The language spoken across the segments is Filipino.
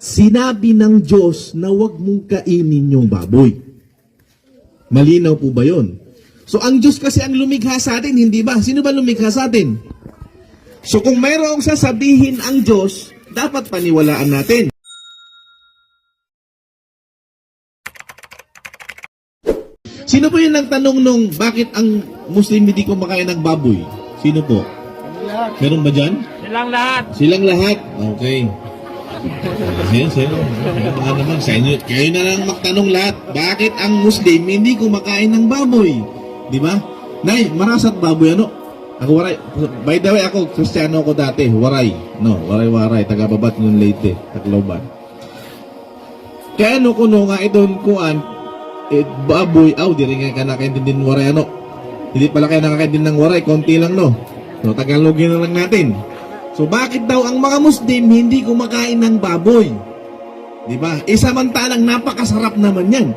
Sinabi ng Diyos na huwag mong kainin yung baboy. Malinaw po ba yon? So ang Diyos kasi ang lumikha sa atin, hindi ba? Sino ba lumikha sa atin? So kung mayroong sasabihin ang Diyos, dapat paniwalaan natin. Sino po yung nagtanong nung bakit ang Muslim hindi kumakain ng baboy? Sino po? Meron ba dyan? Silang lahat. Silang lahat. Okay. Ayan, sir. Baka naman sa inyo. Kayo na lang magtanong lahat. Bakit ang Muslim hindi kumakain ng baboy? Di ba? Nay, marasat baboy ano? Ako waray. By the way, ako Kristiyano ako dati. Waray. No, waray-waray. Taga-babat ng Leyte. Tacloban. Kaya ko no nga idon kuan eh, baboy aw di rin nga nakakaintindi ng waray ano. Hindi pala kayo nakakaintindi ng waray, konti lang no. So Tagalogin na lang natin. So bakit daw ang mga Muslim hindi kumakain ng baboy? 'Di ba? Eh samantalang napakasarap naman 'yan.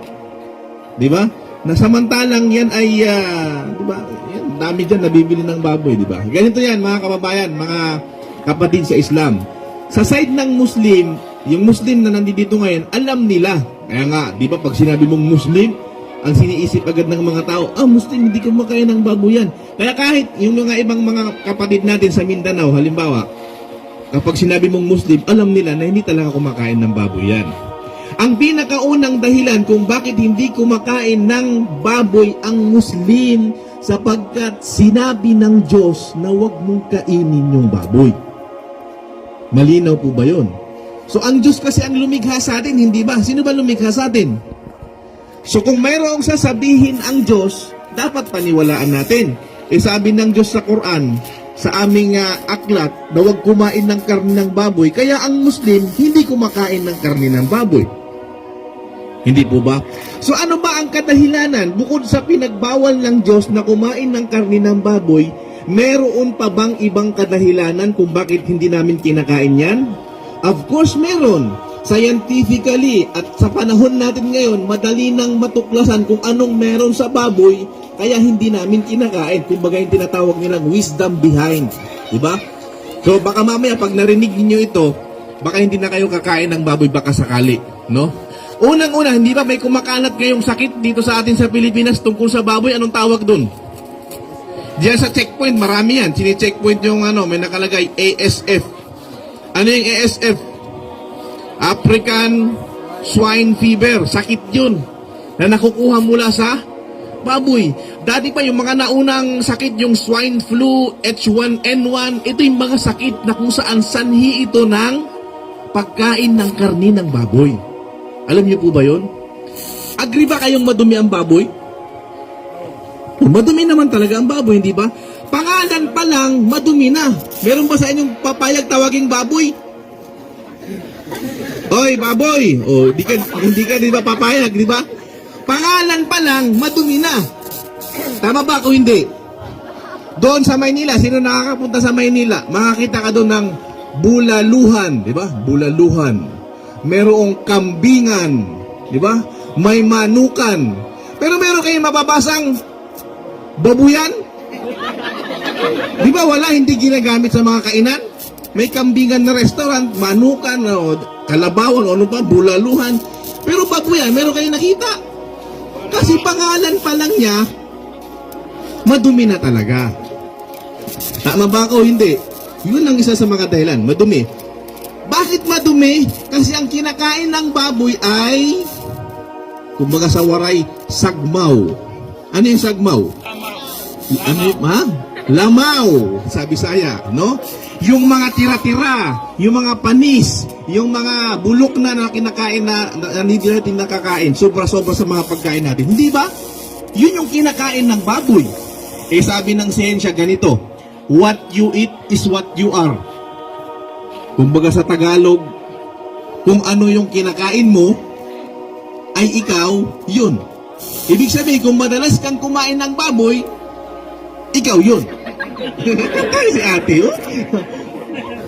'Di ba? Na samantalang 'yan ay ah, 'di ba? Yan dami diyan nabibili ng baboy, 'di ba? Ganito 'yan mga kababayan, mga kapatid sa Islam. Sa side ng Muslim, yung Muslim na nandito ngayon, alam nila. Kaya nga, 'di ba pag sinabi mong Muslim, ang siniisip agad ng mga tao, ah, Muslim, hindi kumakain ng baboy yan. Kaya kahit yung mga ibang mga kapatid natin sa Mindanao, halimbawa, kapag sinabi mong Muslim, alam nila na hindi talaga kumakain ng baboy yan. Ang pinakaunang dahilan kung bakit hindi kumakain ng baboy ang Muslim sapagkat sinabi ng Diyos na huwag mong kainin yung baboy. Malinaw po ba yon? So ang Diyos kasi ang lumikha sa atin, hindi ba? Sino ba lumikha sa atin? So kung mayroong sasabihin ang Diyos, dapat paniwalaan natin. Eh sabi ng Diyos sa Quran, sa aming ah, aklat, na huwag kumain ng karne ng baboy, kaya ang Muslim hindi kumakain ng karne ng baboy. Hindi po ba? So ano ba ang kadahilanan? Bukod sa pinagbawal ng Diyos na kumain ng karne ng baboy, meron pa bang ibang kadahilanan kung bakit hindi namin kinakain yan? Of course meron. Scientifically at sa panahon natin ngayon, madali nang matuklasan kung anong meron sa baboy, kaya hindi namin kinakain. Kumbaga yung tinatawag nilang wisdom behind. Di ba? So baka mamaya pag narinig niyo ito, baka hindi na kayo kakain ng baboy baka sakali, no? Unang-una, hindi ba may kumakalat ngayong sakit dito sa atin sa Pilipinas tungkol sa baboy? Anong tawag doon? Diyan sa checkpoint, marami yan. Sini-checkpoint yung ano, may nakalagay ASF. Ano yung ASF? African Swine Fever. Sakit yun. Na nakukuha mula sa baboy. Dati pa yung mga naunang sakit, yung swine flu, H1N1, ito yung mga sakit na kung saan sanhi ito ng pagkain ng karni ng baboy. Alam niyo po ba yon? Agree ba kayong madumi ang baboy? Madumi naman talaga ang baboy, hindi ba? Pangalan pa lang, madumi na. Meron ba sa inyong papayag tawaging baboy? Oy, baboy! Oh, di ka, hindi ka di ba papayag, di ba? Pangalan pa lang, madumi na. Tama ba o hindi? Doon sa Maynila, sino nakakapunta sa Maynila? Makakita ka doon ng bulaluhan, di ba? Bulaluhan. Merong kambingan, di ba? May manukan. Pero meron kayong mababasang babuyan? Di ba wala, hindi ginagamit sa mga kainan? May kambingan na restaurant, manukan, o kalabawan, o ano pa, bulaluhan. Pero babuyan, meron kayong nakita? Kasi pangalan pa lang niya, madumi na talaga. Tama ba ako? Hindi. Yun ang isa sa mga dahilan, madumi. Bakit madumi? Kasi ang kinakain ng baboy ay, kumbaga sa waray, sagmaw. Ano yung sagmaw? Ano yung, ha? Lamaw, sabi saya, no? Yung mga tira-tira, yung mga panis, yung mga bulok na na kinakain na, na, na hindi natin nakakain, sobra-sobra sa mga pagkain natin. Hindi ba? Yun yung kinakain ng baboy. Eh sabi ng siyensya ganito, what you eat is what you are. Kumbaga sa Tagalog, kung ano yung kinakain mo, ay ikaw, yun. Ibig sabihin, kung madalas kang kumain ng baboy, ikaw yun. si ate, oh.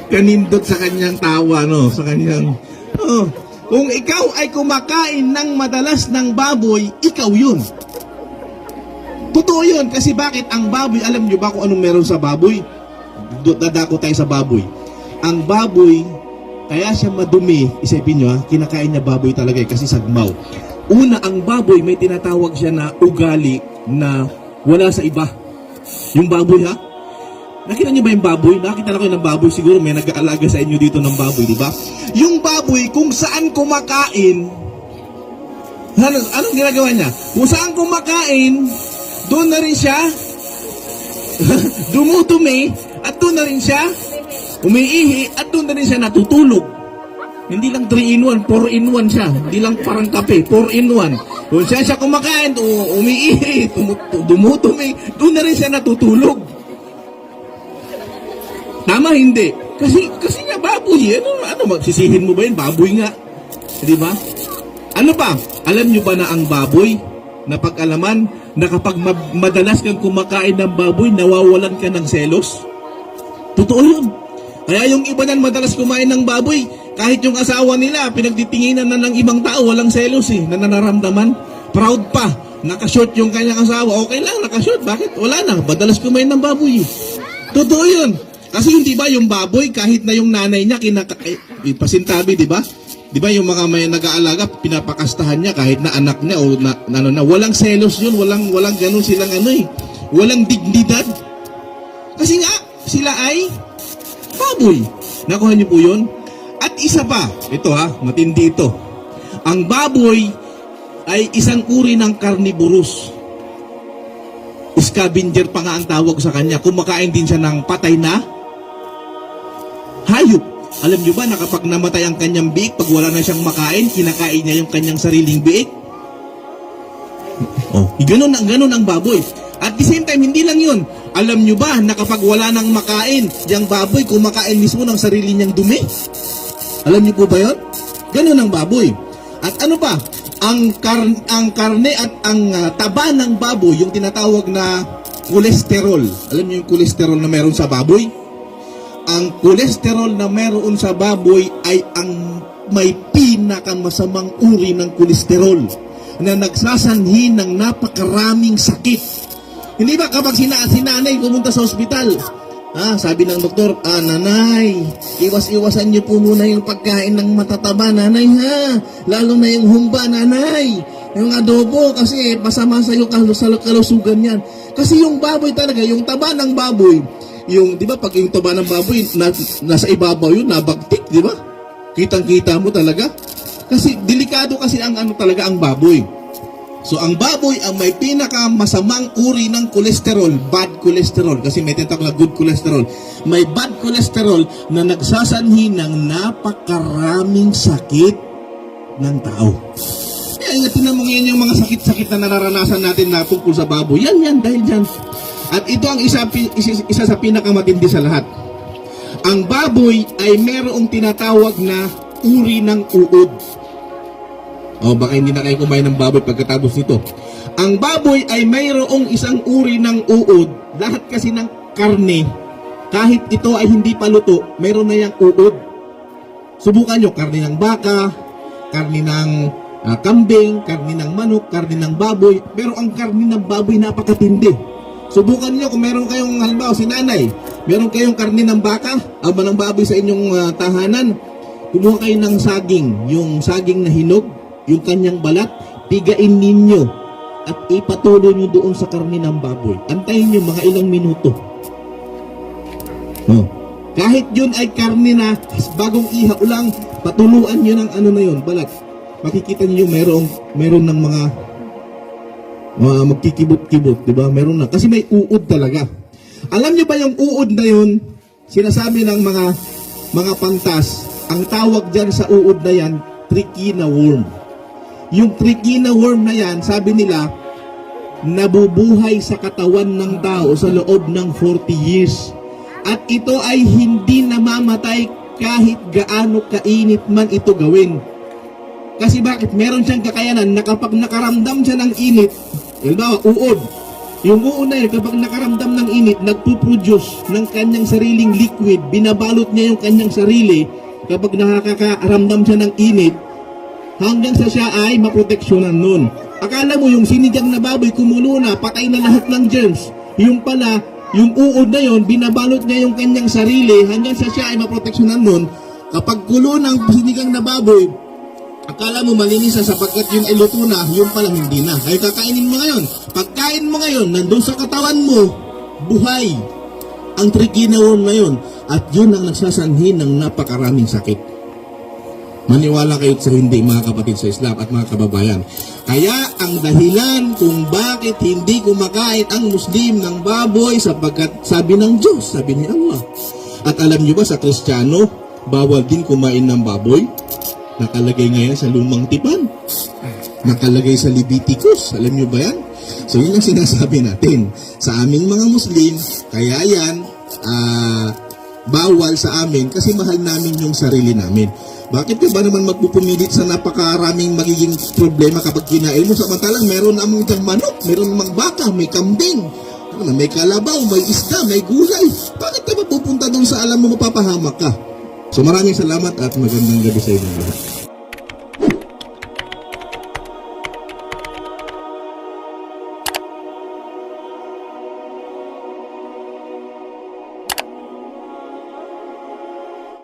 Kanindot sa kanyang tawa, no? Sa kanyang, oh. Kung ikaw ay kumakain ng madalas ng baboy, ikaw yun. Totoo yun. Kasi bakit? Ang baboy, alam nyo ba kung anong meron sa baboy? Dadako tayo sa baboy. Ang baboy, kaya siya madumi, isipin nyo ha, kinakain niya baboy talaga eh, kasi sagmaw. Una, ang baboy may tinatawag siya na ugali na wala sa iba. Yung baboy ha, Nakita niyo ba yung baboy? Nakita na kayo ng baboy. Siguro may nag-aalaga sa inyo dito ng baboy, di ba? Yung baboy, kung saan kumakain, ano, anong ginagawa niya? Kung saan kumakain, doon na rin siya dumutumi at doon na rin siya umiihi at doon na rin siya natutulog. Hindi lang 3 in 1, 4 in 1 siya. Hindi lang parang kape, 4 in 1. Kung siya siya kumakain, umiihi, dumutumi, doon na rin siya natutulog. Tama hindi. Kasi kasi nga baboy. Ano ano magsisihin mo ba 'yun? Baboy nga. 'Di ba? Ano pa? Alam niyo ba na ang baboy na pag-alaman na kapag ma- madalas kang kumakain ng baboy, nawawalan ka ng selos? Totoo 'yun. Kaya yung iba nan madalas kumain ng baboy, kahit yung asawa nila, pinagtitinginan na ng ibang tao, walang selos eh, na nararamdaman. Proud pa. Nakashort yung kanyang asawa. Okay lang, nakashort. Bakit? Wala na. Madalas kumain ng baboy. eh. Totoo yun. Kasi hindi ba yung baboy, kahit na yung nanay niya, kinaka... Eh, pasintabi, di ba? Di ba yung mga may nag-aalaga, pinapakastahan niya kahit na anak niya o na, na, ano na, walang selos yun, walang, walang ganun silang ano eh. Walang dignidad. Kasi nga, sila ay baboy. Nakuha niyo po yun? At isa pa, ito ha, matindi ito. Ang baboy ay isang uri ng carnivorous. Scavenger pa nga ang tawag sa kanya. Kumakain din siya ng patay na hayop. Alam niyo ba na kapag namatay ang kanyang biik, pag wala na siyang makain, kinakain niya yung kanyang sariling biik? Oh, ganun, ganun ang baboy. At the same time, hindi lang yun. Alam nyo ba na kapag wala nang makain, yung baboy kumakain mismo ng sarili niyang dumi? Alam niyo po ba yun? Ganun ang baboy. At ano pa? Ang, kar ang karne at ang ah, taba ng baboy, yung tinatawag na kolesterol. Alam niyo yung kolesterol na meron sa baboy? Ang kolesterol na meron sa baboy ay ang may pinakamasamang uri ng kolesterol na nagsasanhi ng napakaraming sakit. Hindi ba kapag sina sinanay pumunta sa ospital, ah, sabi ng doktor, ah, nanay, iwas-iwasan niyo po muna yung pagkain ng matataba, nanay ha, lalo na yung humba, nanay, yung adobo, kasi masama sa iyo kal- sa kalusugan yan. Kasi yung baboy talaga, yung taba ng baboy, yung, di ba, pag yung taba ng baboy, na, nasa ibabaw yun, nabagtik, di ba? Kitang-kita mo talaga. Kasi delikado kasi ang ano talaga ang baboy. So ang baboy ang may pinaka masamang uri ng kolesterol, bad cholesterol kasi may tinatawag na good cholesterol. May bad cholesterol na nagsasanhi ng napakaraming sakit ng tao. Kaya tingnan mo ngayon yung mga sakit-sakit na nararanasan natin na tungkol sa baboy. Yan, yan, dahil dyan. At ito ang isa, isa, isa sa pinakamatindi sa lahat. Ang baboy ay merong tinatawag na uri ng uod. O baka hindi na kayo kumain ng baboy pagkatapos nito. Ang baboy ay mayroong isang uri ng uod. Lahat kasi ng karne, kahit ito ay hindi pa luto, mayroon na yung uod. Subukan nyo, karne ng baka, karne ng ah, kambing, karne ng manok, karne ng baboy. Pero ang karne ng baboy napakatindi. Subukan nyo kung meron kayong, halimbawa si nanay, meron kayong karne ng baka, aba ng baboy sa inyong ah, tahanan, kumuha kayo ng saging, yung saging na hinog, yung kanyang balat, pigain ninyo at ipatuloy nyo doon sa karne ng baboy. Antayin nyo mga ilang minuto. Oh. Kahit yun ay karne na bagong iha ulang, patuluan nyo ng ano na yun, balat. Makikita nyo merong, meron ng mga mga magkikibot-kibot, di ba? Meron na. Kasi may uod talaga. Alam nyo ba yung uod na yun, sinasabi ng mga mga pantas, ang tawag dyan sa uod na yan, trichina worm. Yung trichina worm na yan, sabi nila, nabubuhay sa katawan ng tao sa loob ng 40 years. At ito ay hindi namamatay kahit gaano kainit man ito gawin. Kasi bakit? Meron siyang kakayanan na kapag nakaramdam siya ng init, halimbawa, uod. Yung uod na yun, kapag nakaramdam ng init, nagpuproduce ng kanyang sariling liquid, binabalot niya yung kanyang sarili, kapag nakakaramdam siya ng init, hanggang sa siya ay maproteksyonan nun. Akala mo yung sinigang na baboy kumulo na, patay na lahat ng germs. Yung pala, yung uod na yon, binabalot niya yung kanyang sarili hanggang sa siya ay maproteksyonan nun. Kapag kulo ng sinigang na baboy, akala mo malinis na sapagkat yung iluto na, yung pala hindi na. Kaya kakainin mo ngayon. Pagkain mo ngayon, nandun sa katawan mo, buhay. Ang trikinawon na yun. At yun ang nagsasanhin ng napakaraming sakit. Maniwala kayo sa hindi mga kapatid sa Islam at mga kababayan. Kaya ang dahilan kung bakit hindi kumakain ang Muslim ng baboy sapagkat sabi ng Diyos, sabi ni Allah. At alam niyo ba sa Kristiyano, bawal din kumain ng baboy? Nakalagay ngayon sa lumang tipan. Nakalagay sa Leviticus. Alam niyo ba yan? So yun ang sinasabi natin. Sa aming mga Muslim, kaya yan, ah, bawal sa amin kasi mahal namin yung sarili namin. Bakit ka ba naman magpupumilit sa napakaraming magiging problema kapag kinain mo? Samantalang meron namang diyang manok, meron namang baka, may kambing, ano may kalabaw, may isda, may gulay. Bakit ka ba pupunta doon sa alam mo mapapahamak ka? So maraming salamat at magandang gabi sa inyo lahat.